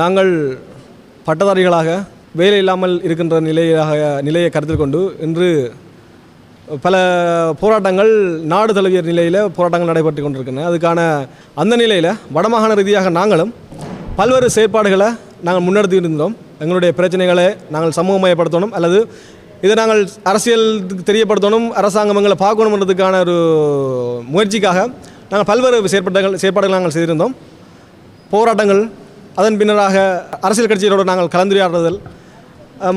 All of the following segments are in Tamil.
நாங்கள் பட்டதாரிகளாக வேலை இல்லாமல் இருக்கின்ற நிலையாக நிலையை கருத்தில் கொண்டு இன்று பல போராட்டங்கள் நாடு தழுவிய நிலையில் போராட்டங்கள் நடைபெற்று கொண்டிருக்கின்றன. அதுக்கான அந்த நிலையில் வடமாகாண ரீதியாக நாங்களும் பல்வேறு செயற்பாடுகளை நாங்கள் முன்னெடுத்து இருந்தோம். எங்களுடைய பிரச்சனைகளை நாங்கள் சமூகமயப்படுத்தணும் அல்லது இதை நாங்கள் அரசியலுக்கு தெரியப்படுத்தணும் அரசாங்கம் எங்களை பார்க்கணுன்றதுக்கான ஒரு முயற்சிக்காக நாங்கள் பல்வேறு செயற்பட்டங்கள் செயற்பாடுகள் நாங்கள் செய்திருந்தோம். போராட்டங்கள் அதன் பின்னராக அரசியல் கட்சிகளோடு நாங்கள் கலந்துரையாடுதல்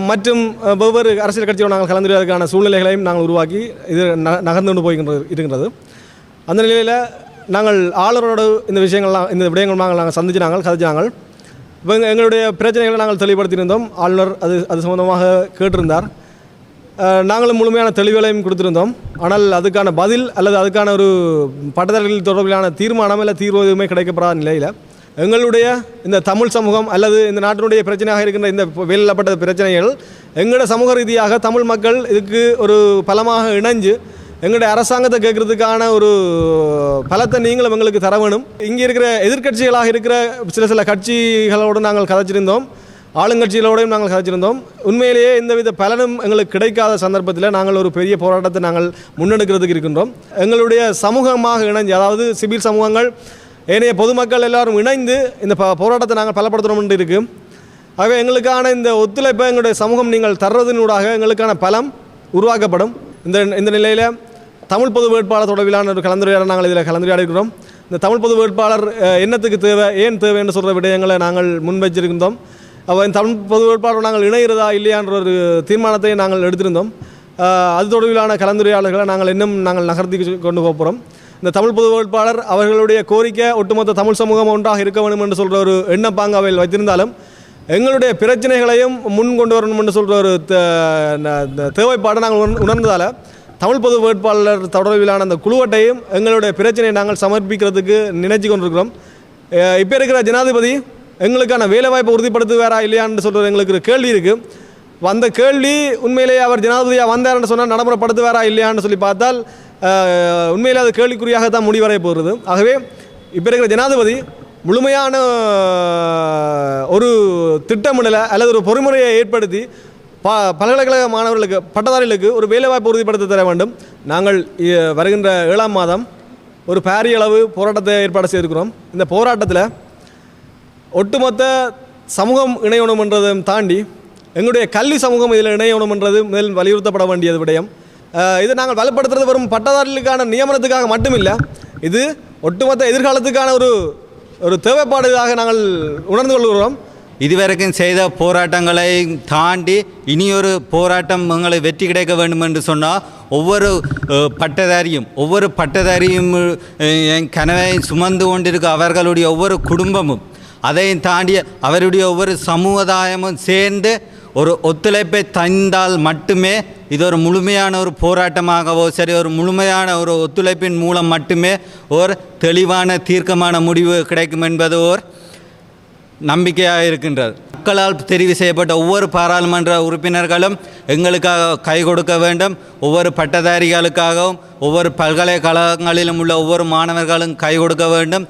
மற்றும் வெவ்வேறு அரசியல் கட்சியோடு நாங்கள் கலந்துரையாடுவதற்கான சூழ்நிலைகளையும் நாங்கள் உருவாக்கி இது நகர்ந்து கொண்டு போகின்றது இருக்கின்றது. அந்த நிலையில் நாங்கள் ஆளுநரோடு இந்த விஷயங்கள்லாம் இந்த விடயங்கள் நாங்கள் நாங்கள் சந்திச்சு நாங்கள் கதைச்சு நாங்கள் இப்போ எங்களுடைய பிரச்சனைகளை நாங்கள் தெளிவுபடுத்தியிருந்தோம். ஆளுநர் அது அது சம்பந்தமாக கேட்டிருந்தார். நாங்களும் முழுமையான தெளிவுகளையும் கொடுத்திருந்தோம். ஆனால் அதுக்கான பதில் அல்லது அதுக்கான ஒரு பட்டதாரிகள் தொடர்பிலான தீர்மானம் இல்லை தீர்வு எதுவுமே கிடைக்கப்படாத நிலையில் எங்களுடைய இந்த தமிழ் சமூகம் அல்லது இந்த நாட்டினுடைய பிரச்சனையாக இருக்கின்ற இந்த வெளியிடப்பட்ட பிரச்சனைகள் எங்களோட சமூக ரீதியாக தமிழ் மக்கள் இதுக்கு ஒரு பலமாக இணைஞ்சு எங்களுடைய அரசாங்கத்தை கேட்கறதுக்கான ஒரு பலத்தை நீங்களும் எங்களுக்கு தர வேணும். இங்கே இருக்கிற எதிர்க்கட்சிகளாக இருக்கிற சில சில கட்சிகளோடு நாங்கள் கதைச்சிருந்தோம். ஆளுங்கட்சிகளோடையும் நாங்கள் கதைச்சிருந்தோம். உண்மையிலேயே எந்தவித பலனும் எங்களுக்கு கிடைக்காத சந்தர்ப்பத்தில் நாங்கள் ஒரு பெரிய போராட்டத்தை நாங்கள் முன்னெடுக்கிறதுக்கு இருக்கின்றோம். எங்களுடைய சமூகமாக இணைஞ்சு அதாவது சிவில் சமூகங்கள் ஏனைய பொதுமக்கள் எல்லாரும் இணைந்து இந்த ப- போராட்டத்தை நாங்கள் பலப்படுத்தணும்னு இருக்கும் ஆகவே எங்களுக்கான இந்த ஒத்துழைப்பை எங்களுடைய சமூகம் நீங்கள் தர்றதினூடாக எங்களுக்கான பலம் உருவாக்கப்படும். இந்த இந்த நிலையில் தமிழ் பொது வேட்பாளர் தொடர்பிலான ஒரு கலந்துரையாடல் நாங்கள் இதில் கலந்துரையாடுகிறோம் இந்த தமிழ் பொது வேட்பாளர் என்னத்துக்கு தேவை ஏன் தேவை என்று சொல்கிற விடயங்களை நாங்கள் முன்வைச்சிருந்தோம் அப்போ இந்த தமிழ் பொது வேட்பாளர் நாங்கள் இணைகிறதா இல்லையான்ற ஒரு தீர்மானத்தை நாங்கள் எடுத்திருந்தோம். அது தொடர்பிலான கலந்துரையாடல்களை நாங்கள் இன்னும் நாங்கள் நகர்த்தி கொண்டு போகிறோம் இந்த தமிழ் பொது வேட்பாளர் அவர்களுடைய கோரிக்கை ஒட்டுமொத்த தமிழ் சமூகம் ஒன்றாக இருக்க வேண்டும் என்று சொல்கிற ஒரு எண்ணப்பாங்க அவையில் வைத்திருந்தாலும் எங்களுடைய பிரச்சனைகளையும் முன் கொண்டு வரணும் என்று சொல்கிற ஒரு தேவைப்பாடை நாங்கள் உணர்ந்ததால் தமிழ் பொது வேட்பாளர் தொடர்பிலான அந்த குழுவட்டையும் எங்களுடைய பிரச்சனையை நாங்கள் சமர்ப்பிக்கிறதுக்கு நினைச்சு கொண்டிருக்கிறோம். இப்போ இருக்கிற ஜனாதிபதி எங்களுக்கான வேலைவாய்ப்பு உறுதிப்படுத்துவாரா இல்லையான்னு சொல்கிற எங்களுக்கு ஒரு கேள்வி இருக்குது வந்த கேள்வி உண்மையிலேயே அவர் ஜனாதிபதியாக வந்தார்னு சொன்னால் நடைமுறைப்படுத்துவாரா இல்லையான்னு சொல்லி பார்த்தால் உண்மையில் அது கேள்விக்குறியாக தான் முடிவடைய போகிறது. ஆகவே இப்போ இருக்கிற ஜனாதிபதி முழுமையான ஒரு திட்டமிடலை அல்லது ஒரு பொறுமுறையை ஏற்படுத்தி ப பல்கலைக்கழக மாணவர்களுக்கு பட்டதாரிகளுக்கு ஒரு வேலைவாய்ப்பு உறுதிப்படுத்த தர வேண்டும். நாங்கள் இ- வருகின்ற ஏழாம் மாதம் ஒரு பாரிய அளவு போராட்டத்தை ஏற்பாடு செய்திருக்கிறோம். இந்த போராட்டத்தில் ஒட்டுமொத்த சமூகம் இணையணும் என்றதையும் தாண்டி எங்களுடைய கல்வி சமூகம் இதில் இணையணும் என்றது மேல் வலியுறுத்தப்பட வேண்டியது விடயம். இது நாங்கள் வலுப்படுத்துறது வரும் பட்டதாரிகளுக்கான நியமனத்துக்காக மட்டுமில்லை. இது ஒட்டுமொத்த எதிர்காலத்துக்கான ஒரு ஒரு தேவைப்பாடுகளாக நாங்கள் உணர்ந்து கொள்கிறோம். இதுவரைக்கும் செய்த போராட்டங்களை தாண்டி இனியொரு போராட்டம் எங்களை வெற்றி கிடைக்க வேண்டும் என்று சொன்னால் ஒவ்வொரு பட்டதாரியும் ஒவ்வொரு பட்டதாரியும் என் கனவை சுமந்து கொண்டிருக்க அவர்களுடைய ஒவ்வொரு குடும்பமும் அதையும் தாண்டி அவருடைய ஒவ்வொரு சமுதாயமும் சேர்ந்து ஒரு ஒத்துழைப்பை தந்தால் மட்டுமே இது ஒரு முழுமையான ஒரு போராட்டமாகவோ சரி ஒரு முழுமையான ஒரு ஒத்துழைப்பின் மூலம் மட்டுமே ஒரு தெளிவான தீர்க்கமான முடிவு கிடைக்கும் என்பது ஓர் நம்பிக்கையாக இருக்கின்றது. மக்களால் தெரிவு செய்யப்பட்ட ஒவ்வொரு பாராளுமன்ற உறுப்பினர்களும் எங்களுக்காக கை கொடுக்க வேண்டும். ஒவ்வொரு பட்டதாரிகளுக்காகவும் ஒவ்வொரு பல்கலைக்கழகங்களிலும் உள்ள ஒவ்வொரு மாணவர்களும் கை கொடுக்க வேண்டும்.